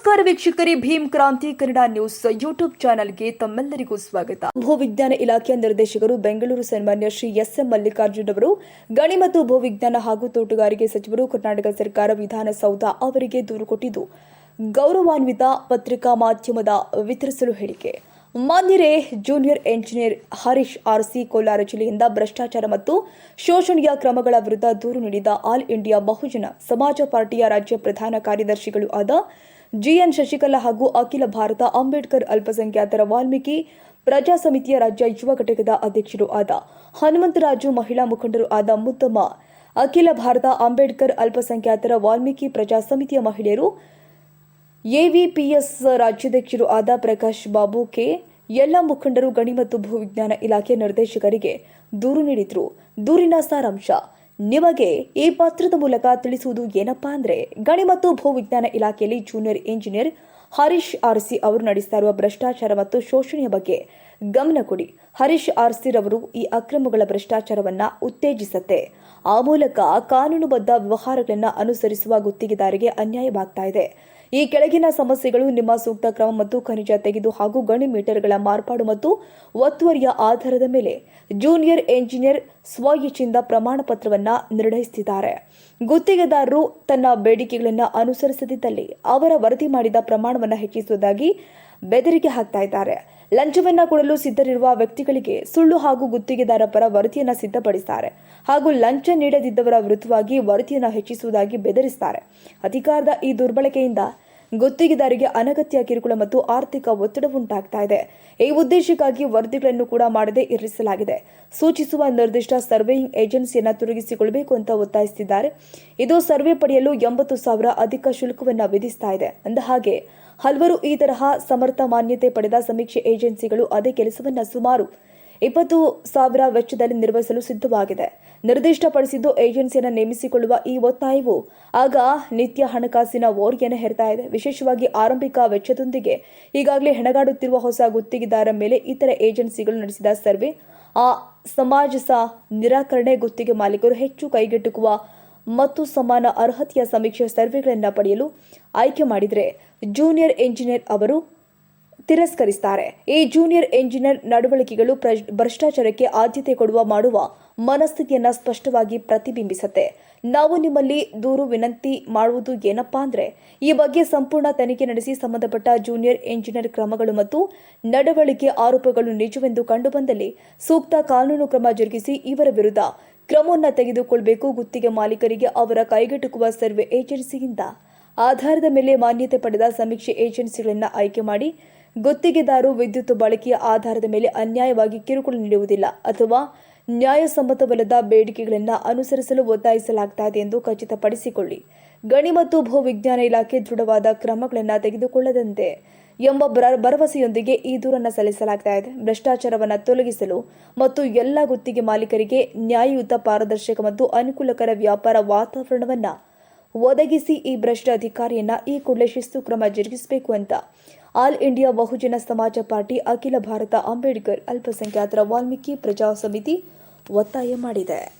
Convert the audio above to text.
ವೀಕ್ಷಕರೇ, ಭೀಮ್ ಕ್ರಾಂತಿ Kannada news YouTube ಚಾನೆಲ್ಗೆ ತಮ್ಮೆಲ್ಲರಿಗೂ ಸ್ವಾಗತ. ಭೂವಿಜ್ಞಾನ ಇಲಾಖೆಯ ನಿರ್ದೇಶಕರು ಬೆಂಗಳೂರು ಸನ್ಮಾನ್ಯ ಶ್ರೀ ಎಸ್ ಎಂ ಮಲ್ಲಿಕಾರ್ಜುನ್ ಅವರು, ಗಣಿ ಮತ್ತು ಭೂವಿಜ್ಞಾನ ಹಾಗೂ ತೋಟಗಾರಿಕೆ ಸಚಿವರು ಕರ್ನಾಟಕ ಸರ್ಕಾರ ವಿಧಾನಸೌಧ ಅವರಿಗೆ ದೂರು ಕೊಟ್ಟಿದ್ದು, ಗೌರವಾನ್ವಿತ ಪತ್ರಿಕಾ ಮಾಧ್ಯಮದ ವಿತರಿಸಲು ಹೇಳಿಕೆ. ಮಾನ್ಯರೇ, junior engineer Harish RC Kolar ಜಿಲ್ಲೆಯಿಂದ ಭ್ರಷ್ಟಾಚಾರ ಮತ್ತು ಶೋಷಣೆಯ ಕ್ರಮಗಳ ವಿರುದ್ಧ ದೂರು ನೀಡಿದ ಆಲ್ ಇಂಡಿಯಾ ಬಹುಜನ ಸಮಾಜ ಪಾರ್ಟಿಯ ರಾಜ್ಯ ಪ್ರಧಾನ ಕಾರ್ಯದರ್ಶಿಗಳು ಆದ ಜಿಎನ್ ಶಶಿಕಲಾ ಹಾಗೂ ಅಖಿಲ ಭಾರತ ಅಂಬೇಡ್ಕರ್ ಅಲ್ಪಸಂಖ್ಯಾತರ ವಾಲ್ಮೀಕಿ ಪ್ರಜಾ ಸಮಿತಿಯ ರಾಜ್ಯ ಯುವ ಘಟಕದ ಅಧ್ಯಕ್ಷರು ಆದ ಹನುಮಂತರಾಜು ಮಹಿಳಾ ಮುಖಂಡರು ಆದ ಮುತ್ತಮ್ಮ, ಅಖಿಲ ಭಾರತ ಅಂಬೇಡ್ಕರ್ ಅಲ್ಪಸಂಖ್ಯಾತರ ವಾಲ್ಮೀಕಿ ಪ್ರಜಾ ಸಮಿತಿಯ ಮಹಿಳೆಯರು, ಎವಿಪಿಎಸ್ ರಾಜ್ಯಾಧ್ಯಕ್ಷರು ಆದ ಪ್ರಕಾಶ್ ಬಾಬು ಕೆ, ಎಲ್ಲ ಮುಖಂಡರು ಗಣಿ ಮತ್ತು ಭೂವಿಜ್ಞಾನ ಇಲಾಖೆ ನಿರ್ದೇಶಕರಿಗೆ ದೂರು ನೀಡಿದ್ರು. ದೂರಿನ ಸಾರಾಂಶ ನಿಮಗೆ ಈ ಪತ್ರದ ಮೂಲಕ ತಿಳಿಸುವುದು ಏನಪ್ಪಾ ಅಂದ್ರೆ ಗಣಿ ಮತ್ತು ಭೂವಿಜ್ಞಾನ ಇಲಾಖೆಯಲ್ಲಿ ಜೂನಿಯರ್ ಇಂಜಿನಿಯರ್ ಹರೀಶ್ ಆರ್ಸಿ ಅವರು ನಡೆಸ್ತಾ ಇರುವ ಭ್ರಷ್ಟಾಚಾರ ಮತ್ತು ಶೋಷಣೆಯ ಬಗ್ಗೆ ಗಮನ ಕೊಡಿ. ಹರೀಶ್ ಆರ್ಸಿ ರವರು ಈ ಅಕ್ರಮಗಳ ಭ್ರಷ್ಟಾಚಾರವನ್ನು ಉತ್ತೇಜಿಸುತ್ತೆ. ಆ ಮೂಲಕ ಕಾನೂನುಬದ್ಧ ವ್ಯವಹಾರಗಳನ್ನು ಅನುಸರಿಸುವ ಗುತ್ತಿಗೆದಾರಿಗೆ ಅನ್ಯಾಯವಾಗ್ತಾ ಇದೆ. ಈ ಕೆಳಗಿನ ಸಮಸ್ಯೆಗಳು ನಿಮ್ಮ ಸೂಕ್ತ ಕ್ರಮ ಮತ್ತು ಖನಿಜ ತೆಗೆದು ಹಾಗೂ ಗಣಿ ಮೀಟರ್ಗಳ ಮಾರ್ಪಾಡು ಮತ್ತು ಒತ್ತುವರಿಯ ಆಧಾರದ ಮೇಲೆ ಜೂನಿಯರ್ ಎಂಜಿನಿಯರ್ ಸ್ವಇಚ್ಛೆಯಿಂದ ಪ್ರಮಾಣ ಪತ್ರವನ್ನ ನಿರ್ಣಯಿಸುತ್ತಿದ್ದಾರೆ. ಗುತ್ತಿಗೆದಾರರು ತನ್ನ ಬೇಡಿಕೆಗಳನ್ನು ಅನುಸರಿಸದಿದ್ದಲ್ಲಿ ಅವರ ವರದಿ ಮಾಡಿದ ಪ್ರಮಾಣವನ್ನು ಹೆಚ್ಚಿಸುವುದಾಗಿ ಬೆದರಿಕೆ ಹಾಕ್ತಾ ಇದ್ದಾರೆ. ಲಂಚವನ್ನ ಕೊಡಲು ಸಿದ್ಧರಿರುವ ವ್ಯಕ್ತಿಗಳಿಗೆ ಸುಳ್ಳು ಹಾಗೂ ಗುತ್ತಿಗೆದಾರ ಪರ ವರದಿಯನ್ನ ಸಿದ್ಧಪಡಿಸುತ್ತಾರೆ ಹಾಗೂ ಲಂಚ ನೀಡದಿದ್ದವರ ವಿರುದ್ಧವಾಗಿ ವರದಿಯನ್ನ ಹೆಚ್ಚಿಸುವುದಾಗಿ ಬೆದರಿಸುತ್ತಾರೆ ಅಧಿಕಾರದ ಈ ದುರ್ಬಳಕೆಯಿಂದ ಗುತ್ತಿಗೆದಾರಿಗೆ ಅನಗತ್ಯ ಕಿರುಕುಳ ಮತ್ತು ಆರ್ಥಿಕ ಒತ್ತಡ ಉಂಟಾಗ್ತಾ ಇದೆ. ಈ ಉದ್ದೇಶಕ್ಕಾಗಿ ವರದಿಗಳನ್ನು ಕೂಡ ಮಾಡದೆ ಇರಿಸಲಾಗಿದೆ. ಸೂಚಿಸುವ ನಿರ್ದಿಷ್ಟ ಸರ್ವೇಯಿಂಗ್ ಏಜೆನ್ಸಿಯನ್ನು ತೊಡಗಿಸಿಕೊಳ್ಳಬೇಕು ಅಂತ ಒತ್ತಾಯಿಸುತ್ತಿದ್ದಾರೆ. ಇದು ಸರ್ವೆ ಪಡೆಯಲು ಎಂಬತ್ತು ಸಾವಿರ ಅಧಿಕ ಶುಲ್ಕವನ್ನು ವಿಧಿಸ್ತಾ ಇದೆ. ಅಂದ ಹಾಗೆ, ಹಲವರು ಈ ತರಹ ಸಮರ್ಥ ಮಾನ್ಯತೆ ಪಡೆದ ಸಮೀಕ್ಷೆ ಏಜೆನ್ಸಿಗಳು ಅದೇ ಕೆಲಸವನ್ನ ಸುಮಾರು ಇಪ್ಪತ್ತು ಸಾವಿರ ವೆಚ್ಚದಲ್ಲಿ ನಿರ್ವಹಿಸಲು ಸಿದ್ಧವಾಗಿದೆ. ನಿರ್ದಿಷ್ಟಪಡಿಸಿದ್ದು ಏಜೆನ್ಸಿಯನ್ನು ನೇಮಿಸಿಕೊಳ್ಳುವ ಈ ಒತ್ತಾಯವು ಆಗ ನಿತ್ಯ ಹಣಕಾಸಿನ ಓರಿಯನ್ನು ಹೇರ್ತಾ ಇದೆ. ವಿಶೇಷವಾಗಿ ಆರಂಭಿಕ ವೆಚ್ಚದೊಂದಿಗೆ ಈಗಾಗಲೇ ಹೆಣಗಾಡುತ್ತಿರುವ ಹೊಸ ಗುತ್ತಿಗೆದಾರ ಮೇಲೆ ಇತರ ಏಜೆನ್ಸಿಗಳು ನಡೆಸಿದ ಸರ್ವೆ, ಆ ಸಮಾಜಸ ನಿರಾಕರಣೆ ಗುತ್ತಿಗೆ ಮಾಲೀಕರು ಹೆಚ್ಚು ಕೈಗೆಟುಕುವ ಮತ್ತು ಸಮಾನ ಅರ್ಹತೆಯ ಸಮೀಕ್ಷೆ ಸರ್ವೆಗಳನ್ನು ಪಡೆಯಲು ಆಯ್ಕೆ ಮಾಡಿದರೆ, ಜೂನಿಯರ್ ಎಂಜಿನಿಯರ್ ಅವರು ತಿರಸ್ಕರಿಸುತ್ತಾರೆ ಈ ಜೂನಿಯರ್ ಎಂಜಿನಿಯರ್ ನಡವಳಿಕೆಗಳು ಭ್ರಷ್ಟಾಚಾರಕ್ಕೆ ಆದ್ಯತೆ ಕೊಡುವ ಮಾಡುವ ಮನಸ್ಥಿತಿಯನ್ನ ಸ್ಪಷ್ಟವಾಗಿ ಪ್ರತಿಬಿಂಬಿಸುತ್ತೆ. ನಾವು ನಿಮ್ಮಲ್ಲಿ ದೂರು ವಿನಂತಿ ಮಾಡುವುದು ಏನಪ್ಪಾ ಅಂದ್ರೆ, ಈ ಬಗ್ಗೆ ಸಂಪೂರ್ಣ ತನಿಖೆ ನಡೆಸಿ ಸಂಬಂಧಪಟ್ಟ ಜೂನಿಯರ್ ಎಂಜಿನಿಯರ್ ಕ್ರಮಗಳು ಮತ್ತು ನಡವಳಿಕೆ ಆರೋಪಗಳು ನಿಜವೆಂದು ಕಂಡುಬಂದಲ್ಲಿ ಸೂಕ್ತ ಕಾನೂನು ಕ್ರಮ ಜರುಗಿಸಿ ಇವರ ವಿರುದ್ಧ ಕ್ರಮವನ್ನು ತೆಗೆದುಕೊಳ್ಳಬೇಕು ಗುತ್ತಿಗೆ ಮಾಲೀಕರಿಗೆ ಅವರ ಕೈಗೆಟುಕುವ ಸರ್ವೆ ಏಜೆನ್ಸಿಯಿಂದ. ಆಧಾರದ ಮೇಲೆ ಮಾನ್ಯತೆ ಪಡೆದ ಸಮೀಕ್ಷೆ ಏಜೆನ್ಸಿಗಳನ್ನು ಆಯ್ಕೆ ಮಾಡಿ ಗುತ್ತಿಗೆದಾರು ವಿದ್ಯುತ್ ಬಳಕೆಯ ಆಧಾರದ ಮೇಲೆ ಅನ್ಯಾಯವಾಗಿ ಕಿರುಕುಳ ನೀಡುವುದಿಲ್ಲ ಅಥವಾ ನ್ಯಾಯಸಮ್ಮತವಲ್ಲದ ಬೇಡಿಕೆಗಳನ್ನು ಅನುಸರಿಸಲು ಒತ್ತಾಯಿಸಲಾಗುತ್ತದೆ ಎಂದು ಖಚಿತಪಡಿಸಿಕೊಳ್ಳಿ. ಗಣಿ ಮತ್ತು ಭೂವಿಜ್ಞಾನ ಇಲಾಖೆ ದೃಢವಾದ ಕ್ರಮಗಳನ್ನು ತೆಗೆದುಕೊಳ್ಳದಂತೆ ಎಂಬ ಭರ- ಭರವಸೆಯೊಂದಿಗೆ ಈ ದೂರನ್ನು ಸಲ್ಲಿಸಲಾಗ್ತಾ ಇದೆ ಭ್ರಷ್ಟಾಚಾರವನ್ನು ತೊಲಗಿಸಲು ಮತ್ತು ಎಲ್ಲ ಗುತ್ತಿಗೆ ಮಾಲೀಕರಿಗೆ ನ್ಯಾಯಯುತ ಪಾರದರ್ಶಕ ಮತ್ತು ಅನುಕೂಲಕರ ವ್ಯಾಪಾರ ವಾತಾವರಣವನ್ನು ಒದಗಿಸಿ ಈ ಭ್ರಷ್ಟ ಅಧಿಕಾರಿಯನ್ನ ಈ ಕೂಡಲೇ ಶಿಸ್ತು ಕ್ರಮ ಜರುಗಿಸಬೇಕು ಅಂತ. ಆಲ್ ಇಂಡಿಯಾ ಬಹುಜನ ಸಮಾಜ ಪಾರ್ಟಿ ಅಖಿಲ ಭಾರತ ಅಂಬೇಡ್ಕರ್ ಅಲ್ಪಸಂಖ್ಯಾತರ ವಾಲ್ಮೀಕಿ ಪ್ರಜಾ ಸಮಿತಿ ಒತ್ತಾಯ ಮಾಡಿದೆ.